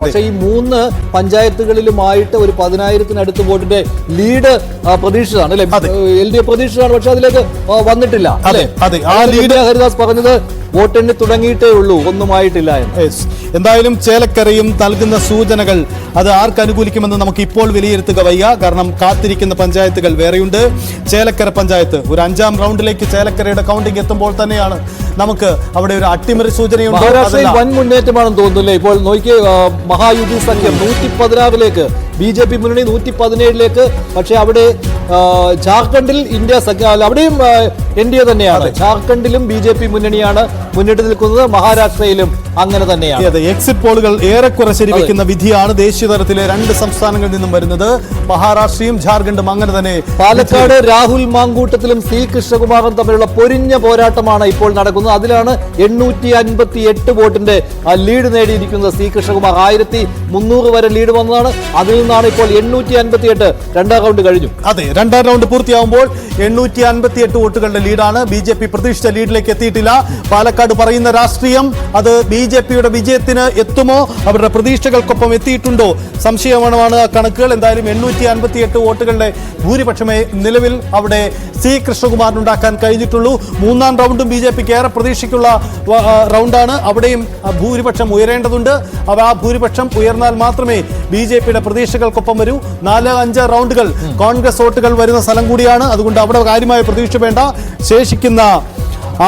പക്ഷേ ഈ മൂന്ന് പഞ്ചായത്തുകളിലുമായിട്ട് ഒരു പതിനായിരത്തിനടുത്ത് വോട്ടിന്റെ ലീഡ് പ്രതീക്ഷിച്ചതാണ് അല്ലെ. എൽ ഡി എഫ് പ്രതീക്ഷിച്ചതാണ് പക്ഷെ അതിലേക്ക് വന്നിട്ടില്ല അതെ, അതെ. ആ ലീഡ് ഹരിദാസ് പറഞ്ഞത് വോട്ടെണ്ണി തുടങ്ങിയിട്ടേ ഉള്ളൂ ഒന്നുമായിട്ടില്ല എന്തായാലും ചേലക്കരയും നൽകുന്ന സൂചനകൾ അത് ആർക്ക് അനുകൂലിക്കുമെന്ന് നമുക്ക് ഇപ്പോൾ വിലയിരുത്തുക വയ്യ. കാരണം കാത്തിരിക്കുന്ന പഞ്ചായത്തുകൾ വേറെയുണ്ട്. ചേലക്കര പഞ്ചായത്ത് ഒരു അഞ്ചാം റൗണ്ടിലേക്ക് ചേലക്കരയുടെ കൗണ്ടിംഗ് എത്തുമ്പോൾ തന്നെയാണ് നമുക്ക് അവിടെ ഒരു അട്ടിമറി സൂചനയുണ്ട്. വൻ മുന്നേറ്റമാണെന്ന് തോന്നുന്നില്ലേ? ഇപ്പോൾ നോക്കിയ മഹായുതി സഖ്യം നൂറ്റി പതിനാറിലേക്ക് ബി ജെ പി മുന്നണി നൂറ്റി പതിനേഴിലേക്ക് പക്ഷേ അവിടെ ജാർഖണ്ഡിൽ ഇന്ത്യ സഖ്യ അവിടെയും എൻ ഡി എ തന്നെയാണ്. ജാർഖണ്ഡിലും ബി ജെ പി മുന്നണിയാണ് മുന്നിട്ട് നിൽക്കുന്നത്. മഹാരാഷ്ട്രയിലും അങ്ങനെ തന്നെയാണ്. അതെ എക്സിറ്റ് പോളുകൾ ഏറെക്കുറെ ശരിവെക്കുന്ന വിധിയാണ് ദേശീയ തലത്തിലെ രണ്ട് സംസ്ഥാനങ്ങളിൽ നിന്നും വരുന്നത്. മഹാരാഷ്ട്രയും ജാർഖണ്ഡും അങ്ങനെ തന്നെ പാലക്കാട് രാഹുൽ മാങ്കൂട്ടത്തിലും സി കൃഷ്ണകുമാറും തമ്മിലുള്ള പൊരിഞ്ഞ പോരാട്ടമാണ് ഇപ്പോൾ നടക്കുന്നത്. അതിലാണ് എണ്ണൂറ്റി അൻപത്തി എട്ട് വോട്ടിന്റെ ലീഡ് നേടിയിരിക്കുന്നത് സി കൃഷ്ണകുമാർ. ആയിരത്തി മുന്നൂറ് വരെ ലീഡ് വന്നതാണ്. അതിൽ നിന്നാണ് ഇപ്പോൾ എണ്ണൂറ്റി അൻപത്തി എട്ട് രണ്ടാം റൗണ്ട് കഴിഞ്ഞു. അതെ രണ്ടാം റൗണ്ട് പൂർത്തിയാവുമ്പോൾ എണ്ണൂറ്റി അൻപത്തി എട്ട് വോട്ടുകളുടെ ലീഡാണ് ബി ജെ പി പ്രതീക്ഷിച്ച ലീഡിലേക്ക് എത്തിയിട്ടില്ല. പാലക്കാട് പറയുന്ന രാഷ്ട്രീയം അത് ബി ജെ പിയുടെ വിജയത്തിന് എത്തുമോ? അവരുടെ പ്രതീക്ഷകൾക്കൊപ്പം എത്തിയിട്ടുണ്ടോ? സംശയമാണ് കണക്കുകൾ. എന്തായാലും എണ്ണൂറ്റി അൻപത്തി എട്ട് വോട്ടുകളുടെ ഭൂരിപക്ഷമേ നിലവിൽ അവിടെ സി കൃഷ്ണകുമാറിനുണ്ടാക്കാൻ കഴിഞ്ഞിട്ടുള്ളൂ. മൂന്നാം റൗണ്ടും ബി ജെ പിക്ക് ഏറെ പ്രതീക്ഷയ്ക്കുള്ള റൗണ്ടാണ്. അവിടെയും ഭൂരിപക്ഷം ഉയരേണ്ടതുണ്ട്. അവ ആ ഭൂരിപക്ഷം ഉയർന്നാൽ മാത്രമേ ബി ജെ പിയുടെ പ്രതീക്ഷകൾക്കൊപ്പം വരൂ. നാല് അഞ്ച് റൗണ്ടുകൾ. കോൺഗ്രസ് വോട്ടുകൾ വരുന്ന സ്ഥലം കൂടിയാണ്. അതുകൊണ്ട് അവിടെ കാര്യമായ പ്രതീക്ഷ വേണ്ട. ശേഷിക്കുന്ന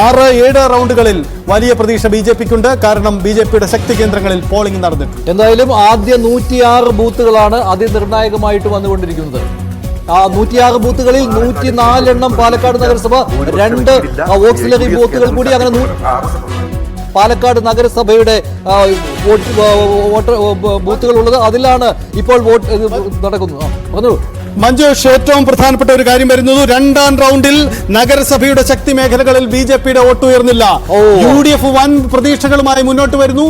ആറ് ഏഴ് റൗണ്ടുകളിൽ വലിയ പ്രതീക്ഷ ബി ജെ പിക്കുണ്ട്. കാരണം ബി ജെ പിയുടെ ശക്തി കേന്ദ്രങ്ങളിൽ പോളിംഗ് നടന്നിട്ടുണ്ട്. എന്തായാലും ആദ്യ നൂറ്റിയാറ് ബൂത്തുകളാണ് അതിനിർണായകമായിട്ട് വന്നുകൊണ്ടിരിക്കുന്നത്. ആ നൂറ്റിയാറ് ബൂത്തുകളിൽ നൂറ്റിനാലെണ്ണം പാലക്കാട് നഗരസഭ രണ്ട് ഓക്സിലറി ബൂത്തുകൾ കൂടി അങ്ങനെ പാലക്കാട് നഗരസഭയുടെ ബൂത്തുകൾ ഉള്ളത് അതിലാണ് ഇപ്പോൾ വോട്ട് നടക്കുന്നത്. മഞ്ജുഷ് ഏറ്റവും പ്രധാനപ്പെട്ട ഒരു കാര്യം വരുന്നത് രണ്ടാം റൗണ്ടിൽ നഗരസഭയുടെ ശക്തി മേഖലകളിൽ ബി ജെ പിയുടെ വോട്ട് ഉയർന്നില്ല. യു ഡി എഫ് വൻ പ്രതീക്ഷകളുമായി മുന്നോട്ട് വരുന്നു.